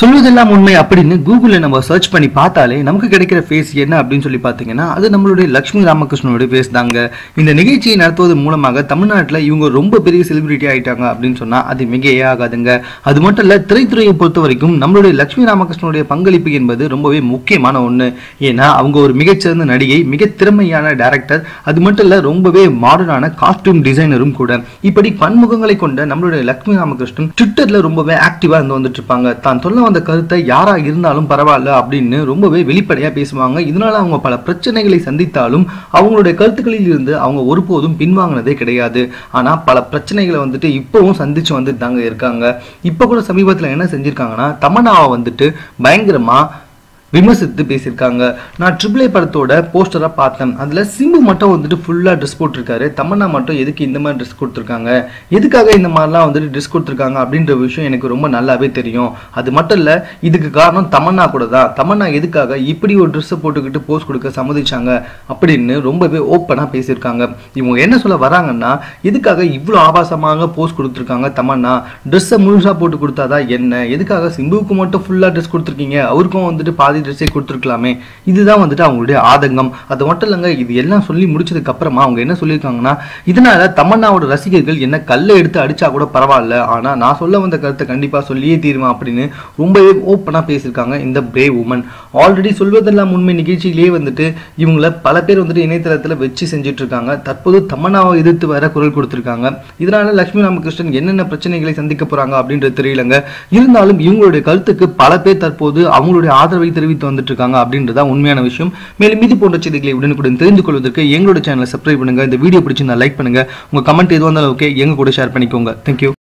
சொல்வதெல்லாம் உண்மை அப்படின்னு கூகுளில் நம்ம சர்ச் பண்ணி பார்த்தாலே நமக்கு கிடைக்கிற ஃபேஸ் என்ன அப்படின்னு சொல்லி பார்த்தீங்கன்னா அது நம்மளுடைய லக்ஷ்மி ராமகிருஷ்ணனுடைய ஃபேஸ் தாங்க. இந்த நிகழ்ச்சியை நடத்துவதன் மூலமாக தமிழ்நாட்டில் இவங்க ரொம்ப பெரிய செலிபிரிட்டி ஆகிட்டாங்க அப்படின்னு சொன்னால் அது மிகையே ஆகாதுங்க. அது மட்டும் இல்லை திரைத்துறையை பொறுத்த வரைக்கும் நம்மளுடைய லக்ஷ்மி ராமகிருஷ்ணனுடைய பங்களிப்பு என்பது ரொம்பவே முக்கியமான ஒன்று ஏன்னா அவங்க ஒரு மிகச்சிறந்த நடிகை மிக திறமையான டேரக்டர் அது மட்டும் இல்லை ரொம்பவே மாடர்னான காஸ்டியூம் டிசைனரும் கூட. இப்படி பன்முகங்களை கொண்ட நம்மளுடைய லக்ஷ்மி ராமகிருஷ்ணன் ட்விட்டரில் ரொம்பவே ஆக்டிவாக இருந்து வந்துட்டு இருப்பாங்க. தான் சொல்ல அந்த கருத்தை யாராக இருந்தாலும் பரவாயில்ல அப்படின்னு ரொம்பவே வெளிப்படையாக பேசுவாங்க. இதனால அவங்க பல பிரச்சனைகளை சந்தித்தாலும் அவங்களுடைய கருத்துக்களில் இருந்து அவங்க ஒருபோதும் பின்வாங்கினதே கிடையாது. ஆனால் பல பிரச்சனைகளை வந்துட்டு இப்போவும் சந்திச்சு வந்துட்டு தாங்க இருக்காங்க. இப்போ கூட சமீபத்தில் என்ன செஞ்சிருக்காங்கன்னா தமன்னாவை வந்துட்டு பயங்கரமாக விமர்சித்து பேசியிருக்காங்க. நான் ட்ரிபிள் ஏ படத்தோட போஸ்டராக பார்த்தேன். அதில் சிம்பு மட்டும் வந்துட்டு ஃபுல்லாக ட்ரெஸ் போட்டிருக்காரு. தமன்னா மட்டும் எதுக்கு இந்த மாதிரி ட்ரெஸ் கொடுத்துருக்காங்க? எதுக்காக இந்த மாதிரிலாம் வந்துட்டு ட்ரெஸ் கொடுத்துருக்காங்க அப்படின்ற விஷயம் எனக்கு ரொம்ப நல்லாவே தெரியும். அது மட்டும் இல்லை இதுக்கு காரணம் தமன்னா கூட தான். தமன்னா எதுக்காக இப்படி ஒரு ட்ரெஸ்ஸை போட்டுக்கிட்டு போஸ்ட் கொடுக்க சம்மதிச்சாங்க அப்படின்னு ரொம்பவே ஓப்பனாக பேசியிருக்காங்க. இவங்க என்ன சொல்ல வராங்கன்னா எதுக்காக இவ்வளோ ஆபாசமாக போஸ்ட் கொடுத்துருக்காங்க தமன்னா? ட்ரெஸ்ஸை முழுசாக போட்டு கொடுத்தாதான் என்ன? எதுக்காக சிம்புவுக்கு மட்டும் ஃபுல்லாக ட்ரெஸ் கொடுத்துருக்கீங்க? அவருக்கும் வந்துட்டு பாதி ட்ரெஸ்ஸே கொடுத்துருக்கலாமே. இதுதான் வந்துட்டு அவங்களுடைய ஆதங்கம். அது மட்டும் இல்லைங்க இது எல்லாம் சொல்லி முடிச்சதுக்கு அப்புறமா அவங்க என்ன சொல்லியிருக்காங்கன்னா இதனால தமன்னாவோட ரசிகர்கள் என்ன கல்லை எடுத்து அடிச்சா கூட பரவாயில்ல. ஆனா நான் சொல்ல வந்த கருத்தை கண்டிப்பா சொல்லியே தீருவேன் அப்படின்னு ரொம்பவே ஓப்பனா பேசியிருக்காங்க இந்த பிரேவ் உமன் ஆல்ரெடி சொல்வதெல்லாம் உண்மை நிகழ்ச்சியிலேயே வந்துட்டு இவங்கள பல பேர் வந்துட்டு இணையதளத்தில் வச்சு செஞ்சுட்டு இருக்காங்க தற்போது தமன்னாவை எதிர்த்து வர குரல் கொடுத்திருக்காங்க. இதனால லட்சுமி ராமகிருஷ்ணன் என்னென்ன பிரச்சனைகளை சந்திக்க போறாங்க அப்படின்றது தெரியலங்க. இருந்தாலும் இவங்களுடைய கருத்துக்கு பல பேர் தற்போது அவங்களுடைய ஆதரவை தெரிவித்து தெரிவித்து வந்துட்டு இருக்காங்க அப்படின்றதா உண்மையான விஷயம். மேலும் இது போன்ற செய்திகளை உடனுக்குடன் தெரிந்து கொள்வதற்கு எங்களோட சேனலை சப்ஸ்கிரைப் பண்ணுங்க. இந்த வீடியோ பிடிச்சிருந்தா லைக் பண்ணுங்க. உங்க கமெண்ட் எதுவாக இருந்தாலும் ஓகே எங்க கூட ஷேர் பண்ணிக்கோங்க. தேங்க்யூ